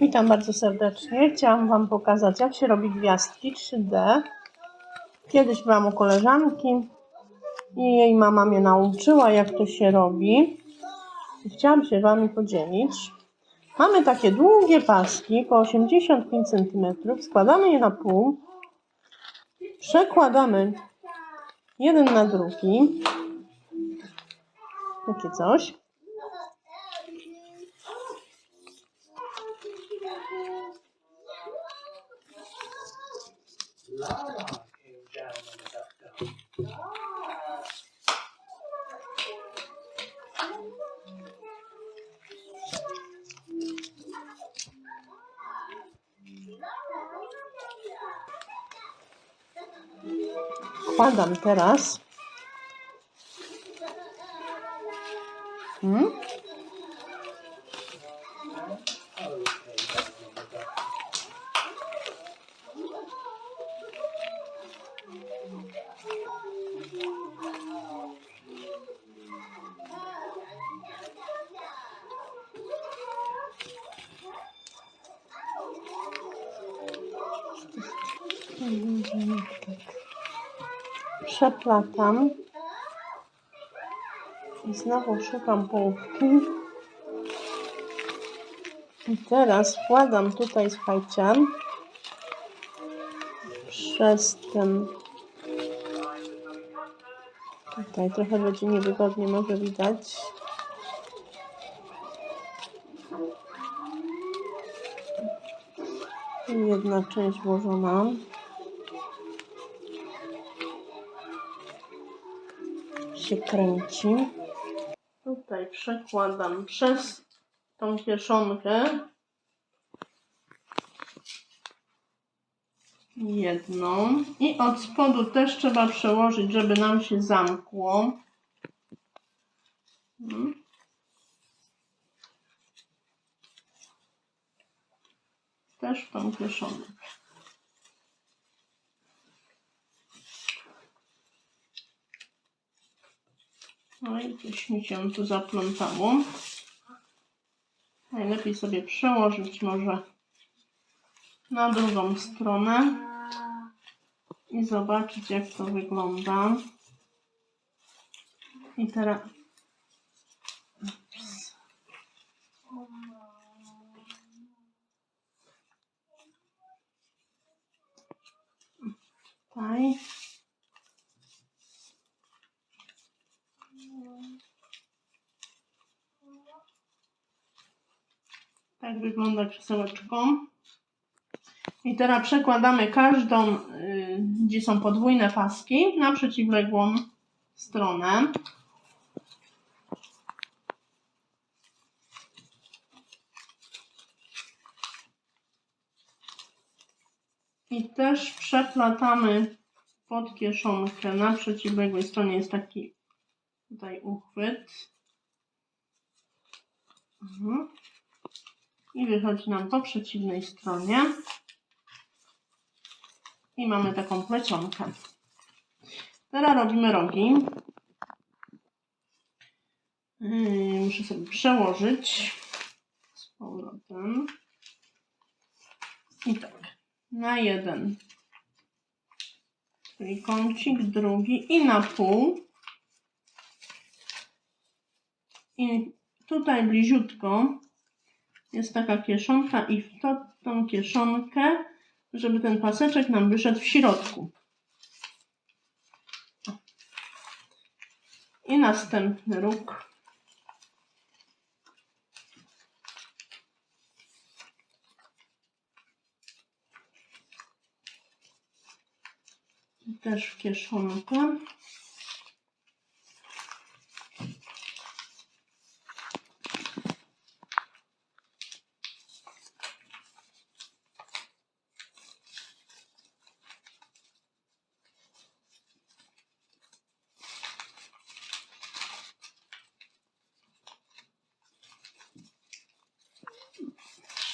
Witam bardzo serdecznie. Chciałam Wam pokazać, jak się robi gwiazdki 3D. Kiedyś byłam u koleżanki i jej mama mnie nauczyła, jak to się robi. I chciałam się Wami podzielić. Mamy takie długie paski po 85 cm. Składamy je na pół. Przekładamy jeden na drugi. Takie coś. Wkładam teraz. Hmm? Przeplatam. I znowu szukam połówki. I teraz wkładam tutaj, słuchajcie, przez ten tutaj trochę będzie niewygodnie, może widać. Jedna część włożona. Się kręci. Tutaj przekładam przez tą kieszonkę jedną i od spodu też trzeba przełożyć, żeby nam się zamkło. Hmm. Też w tą kieszonkę. No i coś mi się tu zaplątało. Najlepiej sobie przełożyć może na drugą stronę i zobaczyć jak to wygląda. I teraz tutaj Tak wygląda krzesełeczko. I teraz przekładamy każdą, y, gdzie są podwójne paski, na przeciwległą stronę. I też przeplatamy pod kieszonkę. Na przeciwległej stronie jest taki tutaj uchwyt. Mhm i wychodzi nam po przeciwnej stronie. I mamy taką plecionkę. Teraz robimy rogi. Yy, Muszę sobie przełożyć z powrotem. I tak, na jeden trójkącik, drugi i na pół. I tutaj bliziutko jest taka kieszonka i w to, tą kieszonkę, żeby ten paseczek nam wyszedł w środku. I następny róg. Też w kieszonkę.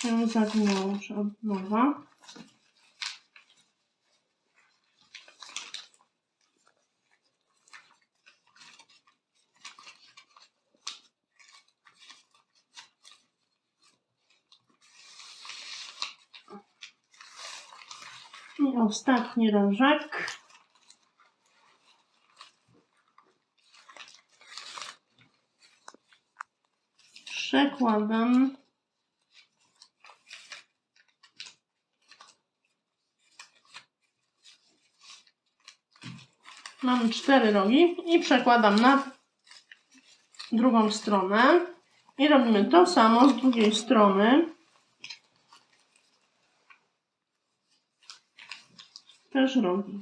się zadłużę od nowa. I ostatni rożek. Przekładam Mam cztery rogi i przekładam na drugą stronę. I robimy to samo z drugiej strony. Też rogi.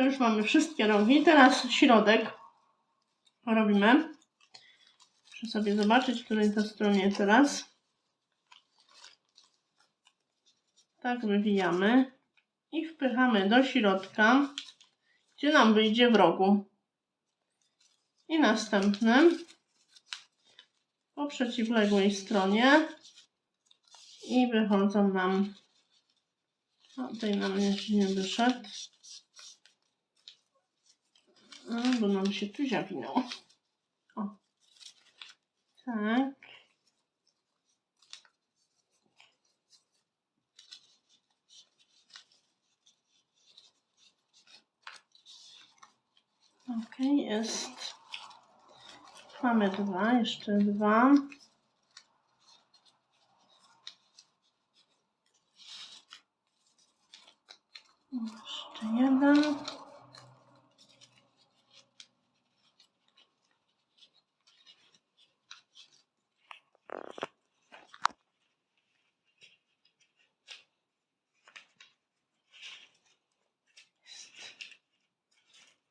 To już mamy wszystkie rogi. Teraz środek robimy. Muszę sobie zobaczyć, której to stronie teraz. Tak wywijamy i wpychamy do środka, gdzie nam wyjdzie w rogu. I następnym po przeciwległej stronie i wychodzą nam. O, tej nam jeszcze nie wyszedł. A, bo nam się tu zawinął. O. Tak. Ok, jest. Mamy dwa, jeszcze dwa. Jeszcze jeden.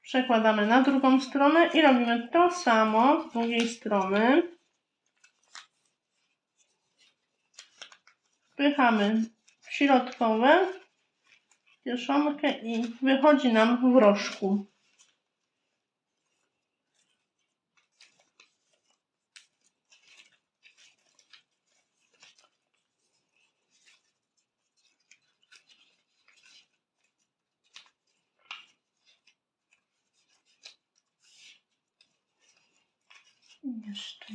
Przekładamy na drugą stronę i robimy to samo z drugiej strony. Wpychamy w środkowe kieszonkę i wychodzi nam w rożku. I Jeszcze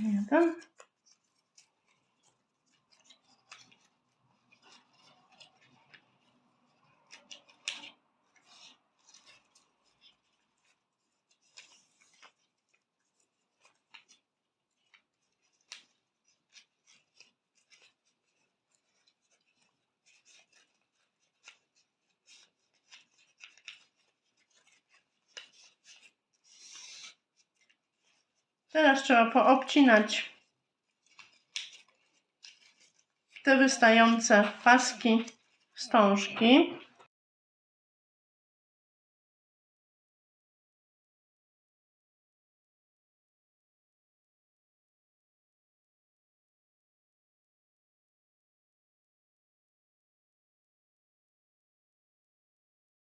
Teraz trzeba poobcinać te wystające paski wstążki.